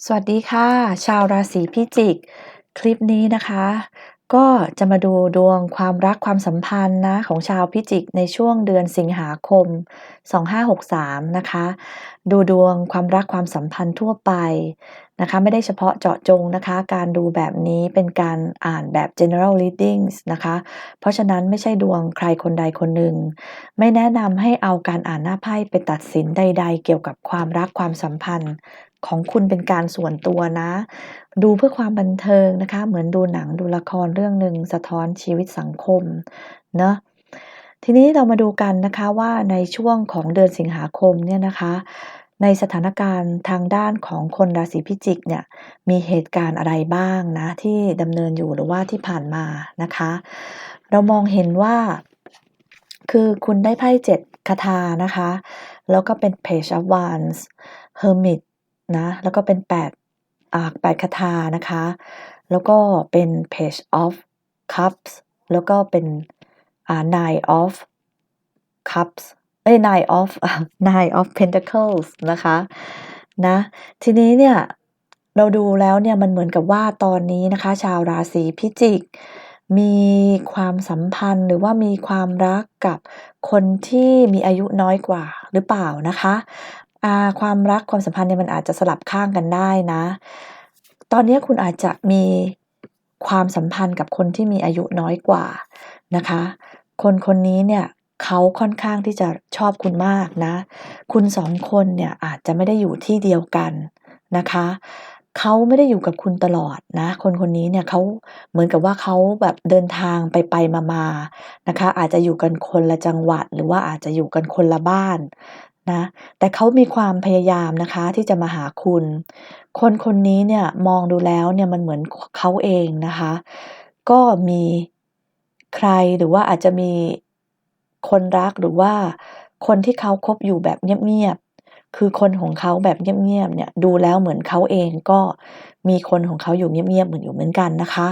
สวัสดีค่ะ ชาวราศีพิจิก คลิปนี้นะคะ ก็จะมาดูดวงความรักความสัมพันธ์นะของชาวพิจิกในช่วงเดือนสิงหาคม 2563 นะคะ ดูดวงความรักความสัมพันธ์ทั่วไปนะคะ ไม่ได้เฉพาะเจาะจงนะคะ การดูแบบนี้เป็นการอ่านแบบ general readings นะคะ เพราะฉะนั้นไม่ใช่ดวงใครคนใดคนหนึ่ง ไม่แนะนำให้เอาการอ่านหน้าไพ่ไปตัดสินใด ๆ เกี่ยวกับความรักความสัมพันธ์ ของคุณเป็นการส่วนตัวนะ ดูเพื่อความบันเทิงนะคะ เหมือนดูหนังดูละครเรื่องหนึ่งสะท้อนชีวิตสังคมเนาะทีนี้เรามาดูกันนะคะว่าในช่วงของเดือนสิงหาคมเนี่ยนะคะ ในสถานการณ์ทางด้านของคนราศีพิจิกเนี่ยมีเหตุการณ์อะไรบ้างนะที่ดำเนินอยู่หรือว่าที่ผ่านมานะคะ เรามองเห็นว่า คือคุณได้ไพ่เจ็ดคาถานะคะ แล้วก็เป็น Page of Wands Hermit นะ แล้วก็เป็น8อ่า8คาถานะคะ แล้วก็เป็น Page of Cups แล้วก็เป็นอ่า Nine of Cups เอ้ย Nine of Nine of Pentacles นะคะนะทีนี้เนี่ยเราดูแล้วเนี่ยมันเหมือนกับว่าตอนนี้นะคะ ชาวราศีพิจิก มีความสัมพันธ์หรือว่ามีความรักกับคนที่มีอายุน้อยกว่าหรือเปล่านะคะ อ่าความรักความสัมพันธ์เนี่ยมันอาจจะสลับข้างกันได้นะ ตอนนี้คุณอาจจะมีความสัมพันธ์กับคนที่มีอายุน้อยกว่านะคะ คนคนนี้เนี่ยเขาค่อนข้างที่จะชอบคุณมากนะ คุณสองคนเนี่ยอาจจะไม่ได้อยู่ที่เดียวกันนะคะเขาไม่ได้อยู่กับคุณตลอดนะ คนคนนี้เนี่ยเขาเหมือนกับว่าเขาแบบเดินทางไปไปมามานะคะ อาจจะอยู่กันคนละจังหวัด หรือว่าอาจจะอยู่กันคนละบ้าน นะ แต่เขามีความพยายามนะคะที่จะมาหาคุณ คนคนนี้เนี่ยมองดูแล้วเนี่ยมันเหมือนเขาเองนะคะ ก็มีใครหรือว่าอาจจะมีคนรักหรือว่าคนที่เขาคบอยู่แบบเงียบๆ คือคนของเขาแบบเงียบๆ เนี่ยดูแล้วเหมือนเขาเองก็มีคนของเขาอยู่เงียบๆ เหมือนอยู่เหมือนกันนะคะ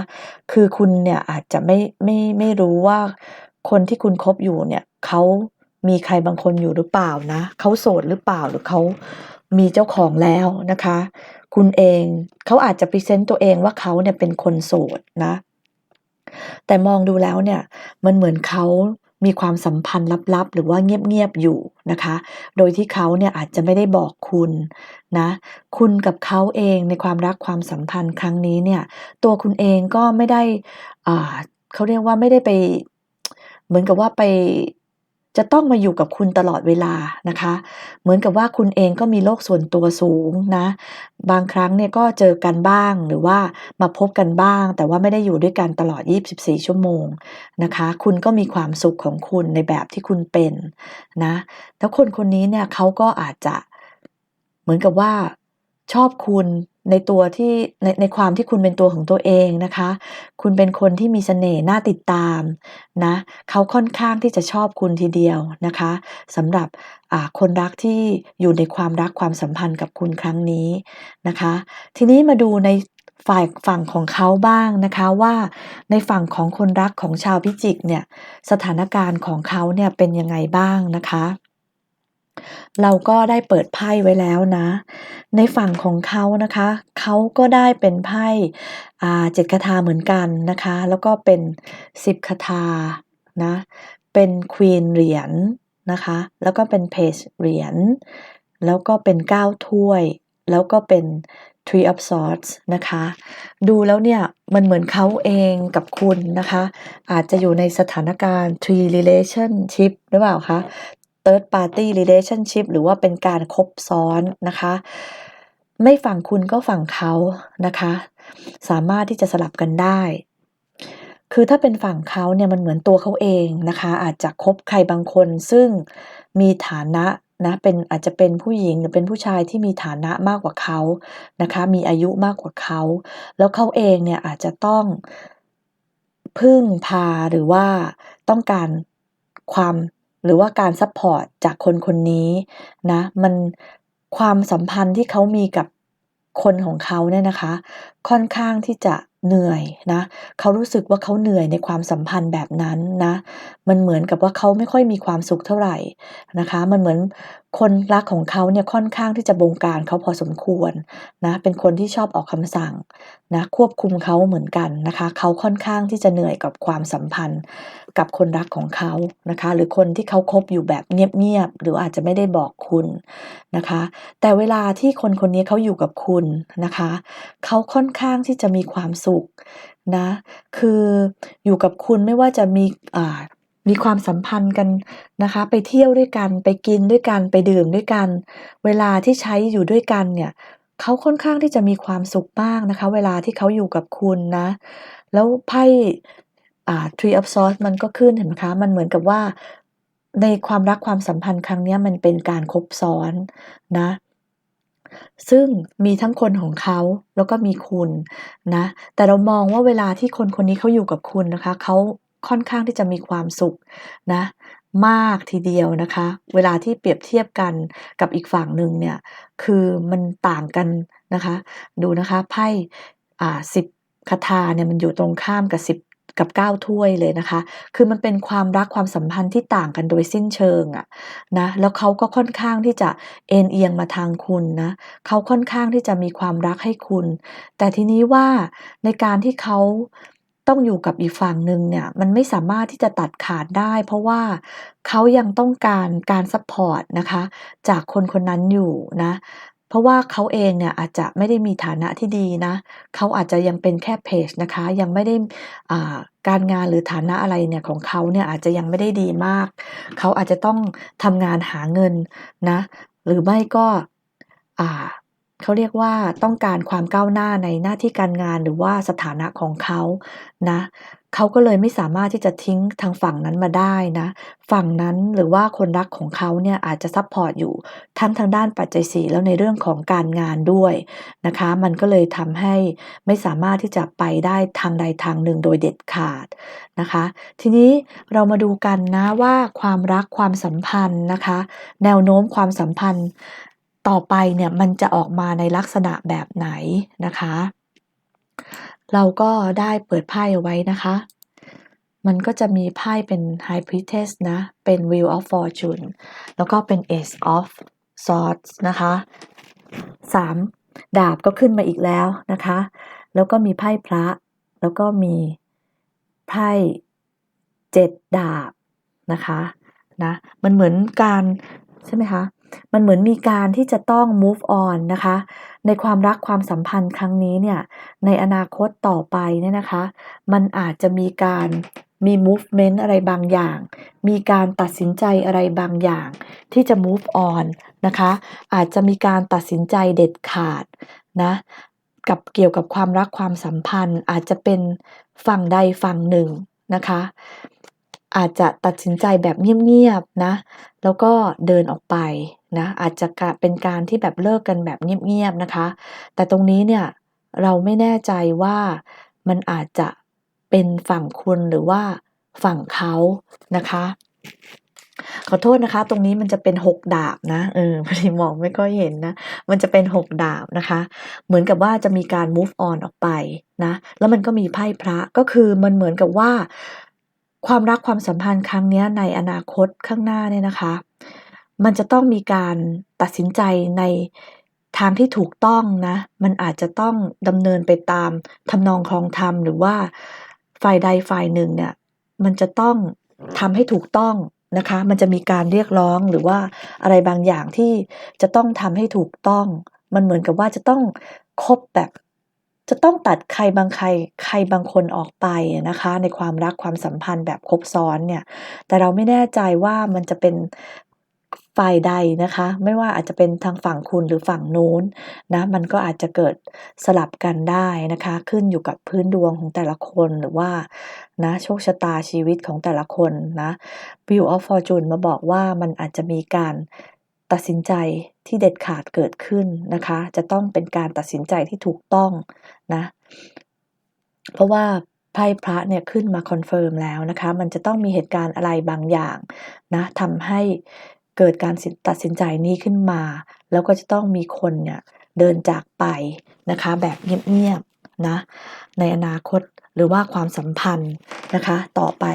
คือคุณเนี่ยอาจจะไม่ไม่ไม่รู้ว่าคนที่คุณคบอยู่เนี่ยเขา มีใครบางคนอยู่หรือเปล่านะเขาโสดหรือเปล่าหรือเขามีเจ้าของแล้วนะคะ คุณเองเขาอาจจะพรีเซนต์ตัวเองว่าเขาเนี่ยเป็นคนโสดนะ แต่มองดูแล้วเนี่ยมันเหมือนเขามีความสัมพันธ์ลับๆ หรือว่าเงียบๆอยู่นะคะ โดยที่เขาเนี่ยอาจจะไม่ได้บอกคุณนะ คุณกับเขาเองในความรักความสัมพันธ์ครั้งนี้เนี่ย ตัวคุณเองก็ไม่ได้อ่าเขาเรียกว่าไม่ได้ไป เหมือนกับว่าไป จะต้องมาอยู่กับคุณตลอดเวลานะคะ เหมือนกับว่าคุณเองก็มีโลกส่วนตัวสูงนะ บางครั้งเนี่ยก็เจอกันบ้างหรือว่ามาพบกันบ้าง แต่ว่าไม่ได้อยู่ด้วยกันตลอด 24 ชั่วโมงนะคะ คุณก็มีความสุขของคุณในแบบที่คุณเป็นนะ แล้วคนคนนี้เนี่ยเขาก็อาจจะเหมือนกับว่า ชอบคุณในตัวที่ในในความที่คุณเป็นตัวของตัวเองนะคะ คุณเป็นคนที่มีเสน่ห์น่าติดตามนะเขาค่อนข้างที่จะชอบคุณทีเดียวนะคะสำหรับคนรักที่อยู่ในความรักความสัมพันธ์กับคุณครั้งนี้นะคะ ทีนี้มาดูในฝ่ายฝั่งของเขาบ้างนะคะว่าในฝั่งของคนรักของชาวพิจิกเนี่ยสถานการณ์ของเขาเนี่ยเป็นยังไงบ้างนะคะ เราก็ได้เปิดไพ่ไว้แล้วนะ ในฝั่งของเขานะคะ เขาก็ได้เป็นไพ่เจ็ดคาถาเหมือนกันนะคะ แล้วก็เป็นสิบคาถานะ เป็นควีนเหรียญนะคะ แล้วก็เป็นเพจเหรียญ แล้วก็เป็นเก้าถ้วย แล้วก็เป็น Tree of Swords นะคะ ดูแล้วเนี่ยมันเหมือนเขาเองกับคุณนะคะ อาจจะอยู่ในสถานการณ์ Tree Relationship หรือเปล่าคะ Third Party Relationship หรือว่าเป็นการคบซ้อนนะคะ ไม่ฝั่งคุณก็ฝั่งเขานะคะ สามารถที่จะสลับกันได้ คือถ้าเป็นฝั่งเขาเนี่ยมันเหมือนตัวเขาเองนะคะ อาจจะคบใครบางคนซึ่งมีฐานะนะเป็นอาจจะเป็นผู้หญิงหรือเป็นผู้ชายที่มีฐานะมากกว่าเขานะคะ มีอายุมากกว่าเขา แล้วเขาเองเนี่ยอาจจะต้องพึ่งพาหรือว่าต้องการความ หรือว่าการซัพพอร์ตจากคนคนนี้นะมันความสัมพันธ์ที่เขามีกับคนของเขาเนี่ยนะคะ ค่อนข้างที่จะ เหนื่อยนะเขารู้สึกว่าเขาเหนื่อยในความสัมพันธ์แบบนั้นนะมันเหมือนกับว่าเขาไม่ค่อยมีความสุขเท่าไหร่นะคะ มันเหมือนคนรักของเขาเนี่ยค่อนข้างที่จะบงการเขาพอสมควรนะเป็นคนที่ชอบออกคำสั่งนะควบคุมเขาเหมือนกันนะคะเขาค่อนข้างที่จะเหนื่อยกับความสัมพันธ์กับคนรักของเขานะคะ หรือคนที่เขาคบอยู่แบบเงียบๆหรืออาจจะไม่ได้บอกคุณนะคะ แต่เวลาที่คนคนนี้เขาอยู่กับคุณนะคะเขาค่อนข้างที่จะมีความสุขนะ คืออยู่กับคุณไม่ว่าจะมีอ่ามีความสัมพันธ์กันนะคะ ไปเที่ยวด้วยกัน ไปกินด้วยกัน ไปดื่มด้วยกัน เวลาที่ใช้อยู่ด้วยกันเนี่ยเขาค่อนข้างที่จะมีความสุขมากนะคะ เวลาที่เขาอยู่กับคุณนะ แล้วไพ่อ่า Tree of Swords มันก็ขึ้นเห็นไหมคะ มันเหมือนกับว่าในความรักความสัมพันธ์ครั้งนี้มันเป็นการคบซ้อนนะ ซึ่งมีทั้งคนของเขา แล้วก็มีคุณนะ แต่เรามองว่าเวลาที่คนคนนี้เขาอยู่กับคุณนะคะ เขาค่อนข้างที่จะมีความสุขนะ มากทีเดียวนะคะ เวลาที่เปรียบเทียบกันกับอีกฝั่งหนึ่งเนี่ย คือมันต่างกันนะคะ ดูนะคะ ไพ่อ่า10คทาเนี่ยมันอยู่ตรงข้ามกับ10 กับ9ถ้วยเลยนะคะ คือมันเป็นความรักความสัมพันธ์ที่ต่างกันโดยสิ้นเชิงอะนะ แล้วเขาก็ค่อนข้างที่จะเอ็นเอียงมาทางคุณนะ เขาค่อนข้างที่จะมีความรักให้คุณ แต่ทีนี้ว่าในการที่เขาต้องอยู่กับอีกฝั่งหนึ่งเนี่ย มันไม่สามารถที่จะตัดขาดได้ เพราะว่าเขายังต้องการการซัปพอร์ตนะคะ จากคนคนนั้นอยู่นะ เพราะว่าเขาเองเนี่ยอาจจะไม่ได้มีฐานะที่ดีนะ เขาอาจจะยังเป็นแค่เพจนะคะ ยังไม่ได้การงานหรือฐานะอะไรเนี่ยของเขาเนี่ยอาจจะยังไม่ได้ดีมาก เขาอาจจะต้องทำงานหาเงินนะ หรือไม่ก็เขาเรียกว่าต้องการความก้าวหน้าในหน้าที่การงานหรือว่าสถานะของเขานะ เขาก็เลยไม่สามารถที่จะทิ้งทางฝั่งนั้นมาได้นะ ฝั่งนั้นหรือว่าคนรักของเขาเนี่ยอาจจะซัปพอร์ตอยู่ทั้งทางด้านปัจจัย4แล้วในเรื่องของการงานด้วยนะคะ มันก็เลยทำให้ไม่สามารถที่จะไปได้ทางใดทางหนึ่งโดยเด็ดขาดนะคะ ทีนี้เรามาดูกันนะว่าความรักความสัมพันธ์นะคะ แนวโน้มความสัมพันธ์ต่อไปเนี่ยมันจะออกมาในลักษณะแบบไหนนะคะ เราก็ได้เปิดไพ่เอาไว้นะคะ มันก็จะมีไพ่เป็น High Priestess นะ เป็น Wheel of Fortune แล้วก็เป็น Ace of Swords นะคะ 3 ดาบก็ขึ้นมาอีกแล้วนะคะ แล้วก็มีไพ่พระ แล้วก็มีไพ่7ดาบนะคะนะมันเหมือนการใช่ไหมคะ มันเหมือนมีการที่จะต้อง move on นะคะ ในความรักความสัมพันธ์ครั้งนี้เนี่ย ในอนาคตต่อไปเนี่ยนะคะ มันอาจจะมีการมี movement อะไรบางอย่าง มีการตัดสินใจอะไรบางอย่าง ที่จะ move on นะคะ อาจจะมีการตัดสินใจเด็ดขาดนะกับเกี่ยวกับความรักความสัมพันธ์ อาจจะเป็นฝั่งใดฝั่งหนึ่งนะคะ อาจจะตัดสินใจแบบเงียบๆนะ แล้วก็เดินออกไป นะอาจจะเป็นการที่แบบเลิกกันแบบเงียบๆนะคะ แต่ตรงนี้เนี่ยเราไม่แน่ใจว่ามันอาจจะเป็นฝั่งคุณหรือว่าฝั่งเขานะคะ ขอโทษนะคะ ตรงนี้มันจะเป็น6ดาบนะเออพอดีมองไม่ค่อยเห็นนะ มันจะเป็น6ดาบนะคะ เหมือนกับว่าจะมีการ move on ออกไปนะ แล้วมันก็มีไพ่พระก็คือมันเหมือนกับว่า ความรักความสัมพันธ์ครั้งนี้ในอนาคตข้างหน้าเนี่ยนะคะ มันจะต้องมีการตัดสินใจในทางที่ถูกต้องนะ มันอาจจะต้องดำเนินไปตามทำนองคลองธรรมหรือว่าฝ่ายใดฝ่ายหนึ่งเนี่ย มันจะต้องทำให้ถูกต้องนะคะ มันจะมีการเรียกร้องหรือว่าอะไรบางอย่างที่จะต้องทำให้ถูกต้อง มันเหมือนกับว่าจะต้องคบแบบ จะต้องตัดใครบางใครใครบางคนออกไปนะคะ ในความรักความสัมพันธ์แบบคบซ้อนเนี่ย แต่เราไม่แน่ใจว่ามันจะเป็น ฝ่ายใดนะคะ ไม่ว่าอาจจะเป็นทางฝั่งคุณหรือฝั่งนู้นนะมันก็อาจจะเกิดสลับกันได้นะคะ ขึ้นอยู่กับพื้นดวงของแต่ละคนหรือว่านะโชคชะตาชีวิตของแต่ละคนนะ Wheel of Fortune มาบอกว่ามันอาจจะมีการตัดสินใจที่เด็ดขาดเกิดขึ้นนะคะ จะต้องเป็นการตัดสินใจที่ถูกต้องนะเพราะว่าไพ่พระเนี่ยขึ้นมาคอนเฟิร์มแล้วนะคะ มันจะต้องมีเหตุการณ์อะไรบางอย่างนะทำให้ เกิดการตัดสินใจนี้ขึ้นมา แล้วก็จะต้องมีคนเนี่ยเดินจากไปนะคะแบบเงียบๆนะในอนาคตหรือว่าความสัมพันธ์นะคะต่อไป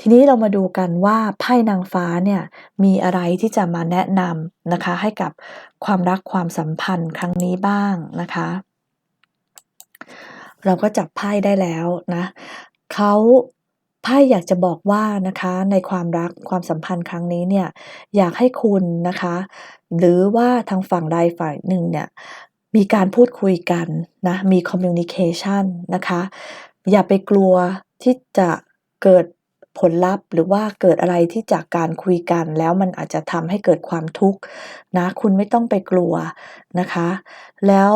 ทีนี้เรามาดูกันว่าไพ่นางฟ้าเนี่ยมีอะไรที่จะมาแนะนำนะคะให้กับความรักความสัมพันธ์ครั้งนี้บ้างนะคะ เราก็จับไพ่ได้แล้วนะเขา ไพ่อยากจะบอกว่านะคะในความรักความสัมพันธ์ครั้งนี้เนี่ยอยากให้คุณนะคะ หรือว่าทางฝั่งใดฝ่ายหนึ่งเนี่ยมีการพูดคุยกันนะมี communication นะคะอย่าไปกลัวที่จะเกิดผลลัพธ์ หรือว่าเกิดอะไรที่จากการคุยกัน แล้วมันอาจจะทำให้เกิดความทุกข์นะคุณไม่ต้องไปกลัวนะคะ แล้ว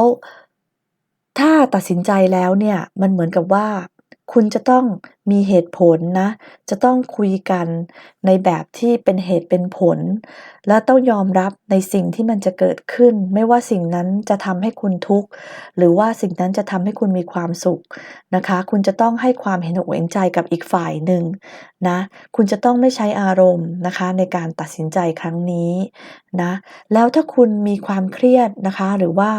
ถ้าตัดสินใจแล้วเนี่ยมันเหมือนกับว่า คุณจะต้องมีเหตุผลนะ จะต้องคุยกันในแบบที่เป็นเหตุเป็นผล และต้องยอมรับในสิ่งที่มันจะเกิดขึ้น ไม่ว่าสิ่งนั้นจะทำให้คุณทุกข์ หรือว่าสิ่งนั้นจะทำให้คุณมีความสุขนะคะ คุณจะต้องให้ความเห็นอกเห็นใจกับอีกฝ่ายหนึ่งนะ คุณจะต้องไม่ใช้อารมณ์นะคะ ในการตัดสินใจครั้งนี้นะ แล้วถ้าคุณมีความเครียดนะคะ หรือว่า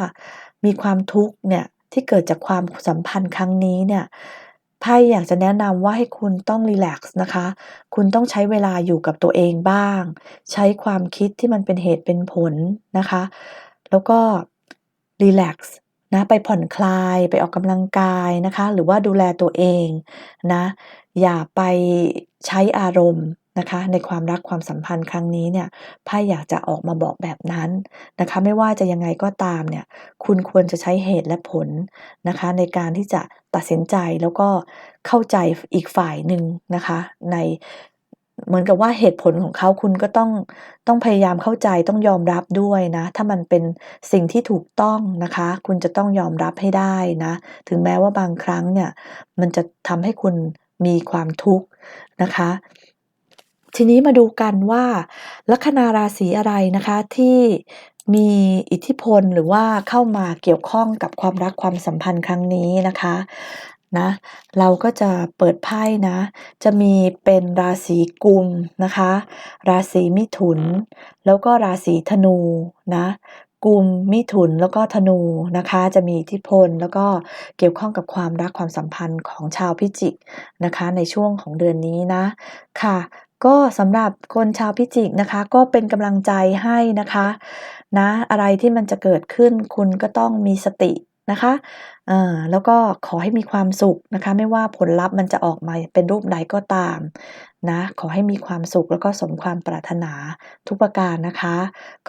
มีความทุกข์เนี่ยที่เกิดจากความสัมพันธ์ครั้งนี้เนี่ย ไพ่อยากจะแนะนำว่าให้คุณต้องรีแลกซ์นะคะ คุณต้องใช้เวลาอยู่กับตัวเองบ้าง ใช้ความคิดที่มันเป็นเหตุเป็นผลนะคะ แล้วก็รีแลกซ์นะไปผ่อนคลายไปออกกำลังกายนะคะ หรือว่าดูแลตัวเองนะ อย่าไปใช้อารมณ์ นะคะ ในความรักความสัมพันธ์ครั้งนี้เนี่ยไพ่อยากจะออกมาบอกแบบนั้นนะคะ ไม่ว่าจะยังไงก็ตามเนี่ย คุณควรจะใช้เหตุและผลนะคะ ในการที่จะตัดสินใจแล้วก็เข้าใจอีกฝ่ายหนึ่งนะคะ ในเหมือนกับว่าเหตุผลของเขาคุณก็ต้องต้องพยายามเข้าใจต้องยอมรับด้วยนะ ถ้ามันเป็นสิ่งที่ถูกต้องนะคะ คุณจะต้องยอมรับให้ได้นะ ถึงแม้ว่าบางครั้งเนี่ย มันจะทำให้คุณมีความทุกข์นะคะ ทีนี้มาดูกันว่าลัคนาราศีอะไรนะคะที่มีอิทธิพลหรือว่าเข้ามาเกี่ยวข้องกับความรักความสัมพันธ์ครั้งนี้นะคะนะเราก็จะเปิดไพ่นะ จะมีเป็นราศีกุมนะคะ ราศีมิถุน แล้วก็ราศีธนูนะ กุมมิถุนแล้วก็ธนูนะคะ จะมีอิทธิพล แล้วก็เกี่ยวข้องกับความรักความสัมพันธ์ของชาวพิจิกนะคะ ในช่วงของเดือนนี้นะค่ะ ก็สำหรับคนชาวพิจิกนะคะ ก็เป็นกำลังใจให้นะคะนะอะไรที่มันจะเกิดขึ้นคุณก็ต้องมีสติ นะคะแล้วก็ขอให้มีความสุขนะคะ ไม่ว่าผลลัพธ์มันจะออกมาเป็นรูปใดก็ตามนะ ขอให้มีความสุขแล้วก็สมความปรารถนาทุกประการนะคะ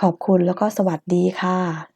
ขอบคุณแล้วก็สวัสดีค่ะ